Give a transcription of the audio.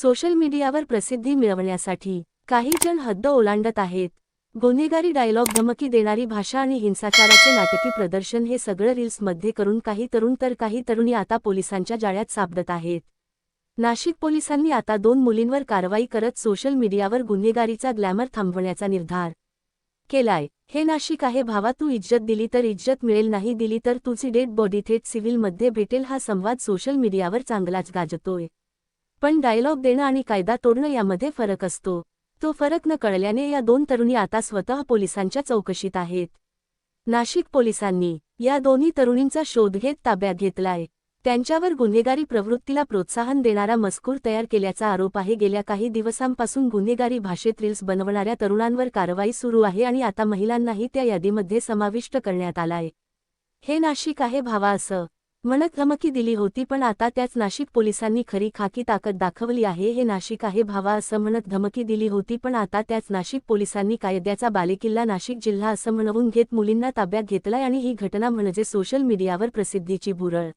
Social मीडियावर प्रसिद्धी मिळवण्यासाठी काही जण हद्द ओलांडत आहेत. गुन्हेगारी डायलॉग धमकी देणारी भाषा आणि हिंसाचाराचे नाटकी प्रदर्शन हे सगळं रील्समध्ये करून काही तरुण तर काही तरुणी आता पोलिसांच्या जाळ्यात सापडत आहेत. नाशिक पोलिसांनी आता दोन मुलींवर कारवाई करत सोशल मीडियावर गुन्हेगारीचा ग्लॅमर थांबवण्याचा निर्धार केलाय. हे नाशिक आहे भावा तू इज्जत दिली तर इज्जत मिळेल नाही दिली तर तुझी डेड बॉडी थेट सिव्हिलमध्ये भेटेल हा संवाद सोशल मीडियावर चांगलाच गाजतोय. पण डायलॉग देणं आणि कायदा तोडणं यामध्ये फरक असतो. तो फरक न कळल्याने या दोन तरुणी आता स्वतः पोलिसांच्या चौकशीत आहेत. नाशिक पोलिसांनी या दोन्ही तरुणींचा शोध घेत ताब्यात घेतलाय. त्यांच्यावर गुन्हेगारी प्रवृत्तीला प्रोत्साहन देणारा मजकूर तयार केल्याचा आरोप आहे. गेल्या काही दिवसांपासून गुन्हेगारी भाषेत रील्स बनवणाऱ्या तरुणांवर कारवाई सुरू आहे आणि आता महिलांनाही त्या यादीमध्ये समाविष्ट करण्यात आलाय. हे नाशिक आहे भावा असं म्हणत धमकी दिली होती पण आता त्याच नाशिक पोलिसांनी खरी खाकी ताकद दाखवली आहे हे नाशिक आहे भावा असं म्हणत धमकी दिली होती पण आता त्याच नाशिक पोलिसांनी कायद्याचा बालेकिल्ला नाशिक जिल्हा असं म्हणवून घेत मुलींना ताब्यात घेतलाय आणि ही घटना म्हणजे सोशल मीडियावर प्रसिद्धीची भुरळ.